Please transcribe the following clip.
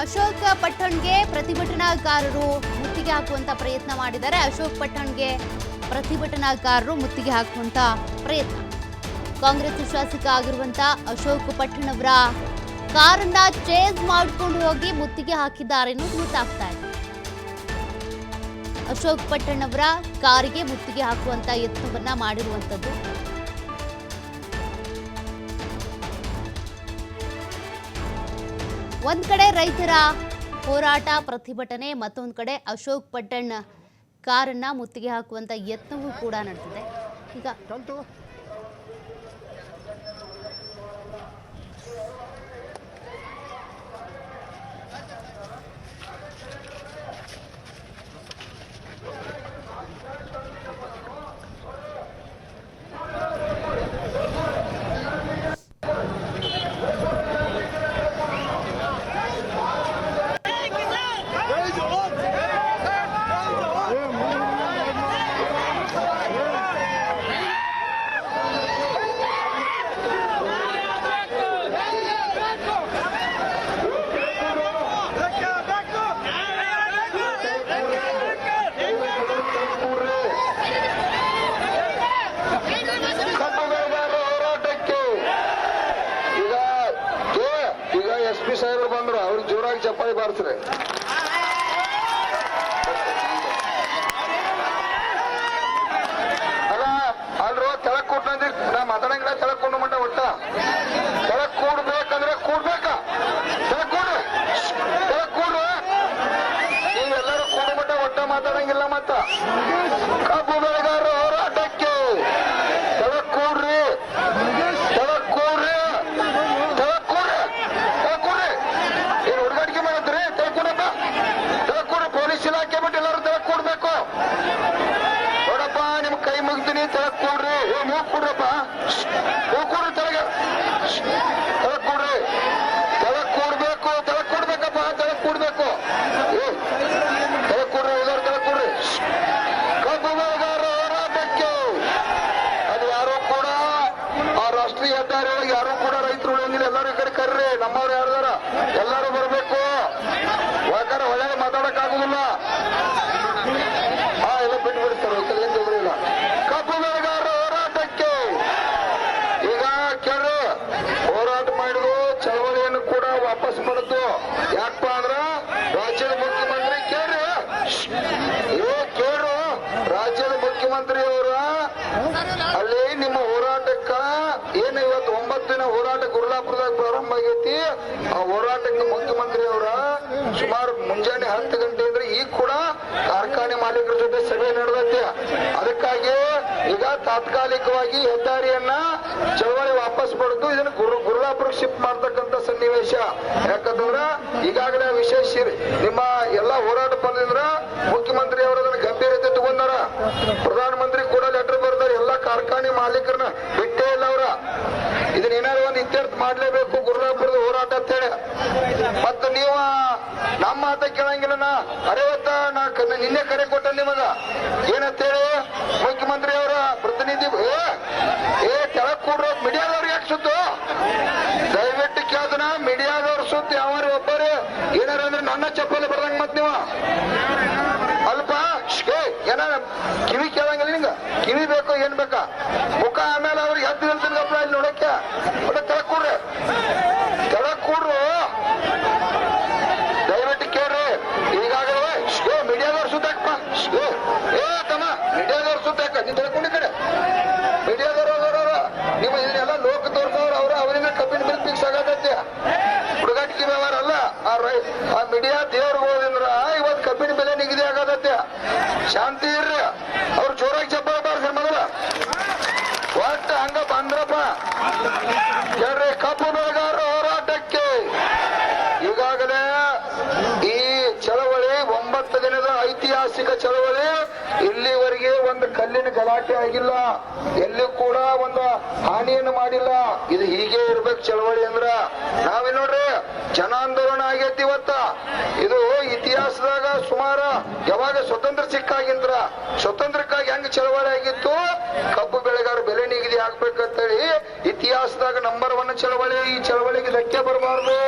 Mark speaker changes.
Speaker 1: ಅಶೋಕ್ ಪಟ್ಟಣ್ಗೆ ಪ್ರತಿಭಟನಾಕಾರರು ಮುತ್ತಿಗೆ ಹಾಕುವಂತ ಪ್ರಯತ್ನ ಮಾಡಿದ್ದಾರೆ. ಅಶೋಕ್ ಪಟ್ಟಣ್ಗೆ ಪ್ರತಿಭಟನಾಕಾರರು ಮುತ್ತಿಗೆ ಹಾಕುವಂತ ಪ್ರಯತ್ನ. ಕಾಂಗ್ರೆಸ್ ಶಾಸಕ ಆಗಿರುವಂತ ಅಶೋಕ್ ಪಟ್ಟಣ್ ಅವರ ಕಾರನ್ನ ಚೇಸ್ ಮಾಡಿಕೊಂಡು ಹೋಗಿ ಮುತ್ತಿಗೆ ಹಾಕಿದ್ದಾರೆ ಅನ್ನೋದು ಗೊತ್ತಾಗ್ತಾ ಇದೆ. ಅಶೋಕ್ ಪಟ್ಟಣ್ ಅವರ ಕಾರಿಗೆ ಮುತ್ತಿಗೆ ಹಾಕುವಂತ ಯತ್ನವನ್ನ ಮಾಡಿರುವಂತದ್ದು ಒಂದ್ ಕಡೆ ರೈತರ ಹೋರಾಟ, ಪ್ರತಿಭಟನೆ, ಮತ್ತೊಂದು ಕಡೆ ಅಶೋಕ್ ಪಟ್ಟಣ್ ಕಾರನ್ನ ಮುತ್ತಿಗೆ ಹಾಕುವಂತ ಯತ್ನವೂ ಕೂಡ ನಡೆದಿದೆ. ಈಗ
Speaker 2: ಕಬ್ಬುಗಾರರ ಹೋರಾಟಕ್ಕೆ ಈಗ ಏ, ಈಗ ಎಸ್ ಪಿ ಸಾಹೇಬರು ಬಂದ್ರು ಅವ್ರಿಗೆ ಜೋರಾಗಿ ಚಪ್ಪಾಳಿ ಬಾರಿಸ್ರಿ ಅಲ್ಲ ಅಲ್ರು ಕೆಳಗ್ ಕೂಟ್ನಂದ್ರೆ ನಾ ಮಾತಾಡಂಗಿಲ್ಲ ಕೆಳಗ್ ಕೂಡು ಮಟ್ಟ ಒಟ್ಟ ಕೆಳಗ್ ಕೂಡ್ಬೇಕಂದ್ರೆ ಕೂಡ್ಬೇಕ ಕೆಳಗ್ ಕೂಡ್ರಿ ಕೆಳಗ್ ಕೂಡ್ರಿ ನೀವೆಲ್ಲರೂ ಕೂಡು ಮಟ್ಟ ಒಟ್ಟ ಮಾತಾಡಂಗಿಲ್ಲ ಮತ್ತ ಕಬ್ಬು ಬೆಳೆಗಾರರ ಹೋರಾಟಕ್ಕೆ ಕೆಳಗ್ ಕೂಡ್ರಿ ಕೆಳಗ್ ಕೂಡ್ರಿ ಕೆಳಗ್ ಕೂಡ್ರಿ ಕೆಳಗ್ ಕೂಡ್ರಿ ಏನ್ ಹುಡುಗಾಟಿಕೆ ಮಾಡತ್ರಿ ತೆಳಗ್ ಕೂಡಪ್ಪ ತೆಳಗ್ ಕೂಡ್ರಿ ಪೊಲೀಸ್ ಇಲಾಖೆ ಬಿಟ್ಟು ಎಲ್ಲರೂ ತೆಳಗ್ ಕೂಡ್ಬೇಕು ನೋಡಪ್ಪ ನಿಮ್ ಕೈ ಮುಗ್ತೀನಿ ತೆಳಗ್ ಕೂಡ್ರಿ ಏ ನೀವು ಕೂಡ್ರಪ್ಪ ನೀವು ಕೂಡ್ರಿ ತೆಳಗೆ ತೆಳಗ್ ಕೂಡ್ರಿ. ಕೊಡ್ರಿ ಕೂಡ್ಬೇಕು ಕೊಡ್ಬೇಕು ಕೂಡ್ಬೇಕಪ್ಪ ಕೊಡ್ಬೇಕಪ್ಪ ಕೂಡ್ಬೇಕು. ಕೊಡ್ಬೇಕು ತೆಳಗ್ ಕೊಡ್ರಿ, ಎಲ್ಲರೂ ತೆಳಗ್ ಕೂಡ್ರಿ. ಕಬ್ಬು ಬೆಳೆಗಾರ ಹೋರಾಟಕ್ಕೆ ಅದು ಯಾರು ಕೂಡ ಆ ರಾಷ್ಟ್ರೀಯ ಹೆದ್ದಾರಿ ಒಳಗೆ ಯಾರು ಕೂಡ ರೈತರು ಉಳಿಯಂಗಿಲ್ಲ. ಎಲ್ಲರೂ ಈ ಕಡೆ ಕರ್ರಿ, ನಮ್ಮವ್ರು ಯಾರ್ದಾರ ಎಲ್ಲರೂ ಬರ್ಬೇಕು ಯಾಕಂದ್ರೆ ಒಳ್ಳೆ ಮಾತಾಡಕ್ ಆಗುದಿಲ್ಲ ಹಾ ಎಲ್ಲ ಬಿಟ್ಟು ಬಿಡ್ತಾರೆ ಏನ್ ತೊಂದ್ರೆ ಇಲ್ಲ ಕಬ್ಬು ಬೆಳೆಗಾರರ ಹೋರಾಟಕ್ಕೆ ಈಗ ಕೇಳ್ರಿ ಹೋರಾಟ ಮಾಡಿದ್ರು ಚಳವಳಿಯನ್ನು ಕೂಡ ವಾಪಸ್ ಪಡೆದು ಯಾಕಪ್ಪ ಅಂದ್ರ ರಾಜ್ಯದ ಮುಖ್ಯಮಂತ್ರಿ ಕೇಳ್ರಿ ಏ ಕೇಳ್ರು ರಾಜ್ಯದ ಮುಖ್ಯಮಂತ್ರಿ ಅವರ ಅಲ್ಲಿ ನಿಮ್ಮ ಹೋರಾಟಕ್ಕ ಏನು ಇವತ್ತು ಒಂಬತ್ತು ದಿನ ಹೋರಾಟ ಗುರುಲಾಪುರದಾಗ ಪ್ರಾರಂಭ ಆಗೈತಿ, ಆ ಹೋರಾಟಕ್ಕೆ ಮುಖ್ಯಮಂತ್ರಿ ಅವರ ಸುಮಾರು ಮುಂಜಾನೆ ಹತ್ತು ಗಂಟೆ ಅಂದ್ರೆ ಈಗ ಕೂಡ ಕಾರ್ಖಾನೆ ಮಾಲೀಕರ ಜೊತೆ ಸಭೆ ನಡೆದೈತಿ. ಅದಕ್ಕಾಗಿ ಈಗ ತಾತ್ಕಾಲಿಕವಾಗಿ ಹೆದ್ದಾರಿಯನ್ನ ಚಳವಳಿ ವಾಪಸ್ ಪಡೆದು ಇದನ್ನ ಗುರು ಗುರುಲಾಪುರಕ್ಕೆ ಶಿಫ್ಟ್ ಮಾಡ್ತಕ್ಕಂತ ಸನ್ನಿವೇಶ. ಯಾಕಂದ್ರ ಈಗಾಗಲೇ ವಿಶೇಷ ನಿಮ್ಮ ಎಲ್ಲಾ ಹೋರಾಟ ಬಂದಿದ್ರ ಮುಖ್ಯಮಂತ್ರಿ ಅವರು ಅದನ್ನ ಗಂಭೀರತೆ ತಗೊಂಡಾರ ಪ್ರಧಾನಮಂತ್ರಿ ಕೂಡ ಲೆಟರ್ ಬರ್ತಾರೆ ಎಲ್ಲಾ ಕಾರ್ಖಾನೆ ಮಾಲೀಕರನ್ನ ಬಿಟ್ಟೇ ಇಲ್ಲ ಅವ್ರ ಇದನ್ನ ಏನಾದ್ರು ಒಂದು ಇತ್ಯರ್ಥ ಮಾಡ್ಲೇಬೇಕು ಗುರುಲಾಪುರದ ಹೋರಾಟ ಅಂತ ಹೇಳಿ ಮತ್ತ ನೀವು ನಮ್ಮ ಮಾತ ಕೇಳಂಗಿಲ್ಲ ನಾ ಹೊತ್ತ ನಾ ನಿನ್ನೆ ಕರೆ ಕೊಟ್ಟ ನಿಮಗ. ಏನಂತೇಳಿ ಮುಖ್ಯಮಂತ್ರಿ ಅವರ ಪ್ರತಿನಿಧಿ ಏ ಕೆಳಗ್ ಕೂಡ್ರ ಮೀಡಿಯಾದವ್ರಿಗೆ ಯಾಕೆ ಸುತ್ತು? ದಯವಿಟ್ಟು ಕೇಳ್ದನ, ಮೀಡಿಯಾದವ್ರ ಸುತ್ತು, ಯಾವಾರ ಒಬ್ಬರು ಏನಾರ ಅಂದ್ರೆ ನನ್ನ ಚಪ್ಪಲಿ ಬರ್ದಂಗ ಮತ್ ನೀವು. ಅಲ್ಪ ಏನಾರ ಕಿವಿ ಕೇಳಂಗಿಲ್ಲ ನಿಂಗ? ಕಿವಿ ಬೇಕು, ಏನ್ ಬೇಕಾ? ಮುಖ ಆಮೇಲೆ ಅವ್ರಿಗೆ ಹತ್ತು ನಿಲ್ತೀನಿ ಗಪ್ಪ ಇಲ್ಲಿ ನೋಡಕ್ಕೆ ಒಟ್ಟ ತೆಳಕ್ ಕೂಡ್ರಿ ತೆಳಕ್ ಕೂಡ್ರು ದಯವಿಟ್ಟು ಕೇಳ್ರಿ ಈಗಾಗಲೇ ಏ ಮೀಡಿಯಾದವ್ರ ಸುತ್ತಾಕಪ್ಪ ಏ ಏ ತಮ್ಮ ಮೀಡಿಯಾದವ್ರ ಸುತ್ತಾಕ ನೀನ್ ತಿಳ್ಕೊಂಡಿ ಕಡೆ ಮೀಡಿಯಾದವ್ರು ಹೋಗೋರು ನಿಮ್ಮ ಇದನ್ನೆಲ್ಲ ಲೋಕ ತೋರ್ಸೋರು ಅವ್ರ ಅವರಿಂದ ಕಬ್ಬಿನ ಬಿಲ್ ಫಿಕ್ಸ್ ಆಗತೈತಿ ಹುಡುಗಾಟಿಕೆ ವ್ಯವಹಾರ ಅಲ್ಲ ಆ ರೈ ಆ ಮೀಡಿಯಾ ದೇವ್ರ ಹೋದಿಂದ್ರ ಇವತ್ ಕಬ್ಬಿನ ಬೆಲೆ ನಿಗದಿ ಆಗತೈತಿ ಶಾಂತಿ ಇರ್ರಿ. ಅವ್ರು ಜೋರಾಗಿ ಚಪ್ಪಾಳೆ ಬಾರ್ಸ್ರಿ ಮೊದಲ ಒಟ್ಟ ಹಂಗ ಬಂದ್ರಪ್ಪ. ಕೇಳ್ರಿ ಕಬ್ಬು ಬೆಳೆಗಾರ ಹೋರಾಟಕ್ಕೆ. ಈಗಾಗಲೇ ಈ ಚಳವಳಿ ಒಂಬತ್ತು ದಿನದ ಐತಿಹಾಸಿಕ ಚಳವಳಿ ಇಲ್ಲಿವರೆಗೆ ಒಂದು ಕಲ್ಲಿನ ಗಲಾಟೆ ಆಗಿಲ್ಲ. ಎಲ್ಲಿ ಕೂಡ ಒಂದು ಹಾನಿಯನ್ನು ಮಾಡಿಲ್ಲ. ಇದು ಹೀಗೆ ಇರ್ಬೇಕು ಚಳವಳಿ ಅಂದ್ರ. ನಾವೇ ನೋಡ್ರಿ ಜನಾಂದೋಲನ ಆಗೈತಿ ಇವತ್ತ ಇದು ಇತಿಹಾಸದಾಗ ಸುಮಾರು ಯಾವಾಗ ಸಿಕ್ಕಾಗಿಂದ್ರ ಸ್ವತಂತ್ರಕ್ಕಾಗಿ ಹೆಂಗ್ ಚಳವಳಿ ಆಗಿತ್ತು? ಕಬ್ಬು ಬೆಳೆಗಾರ ಬೆಲೆ ನಿಗದಿ ಆಗ್ಬೇಕಂತೇಳಿ ಇತಿಹಾಸದಾಗ ನಂಬರ್ ಒನ್ ಚಳವಳಿ ಈ ಚಳವಳಿಗೆ ಧಕ್ಕೆ ಬರಬಾರ್ದು.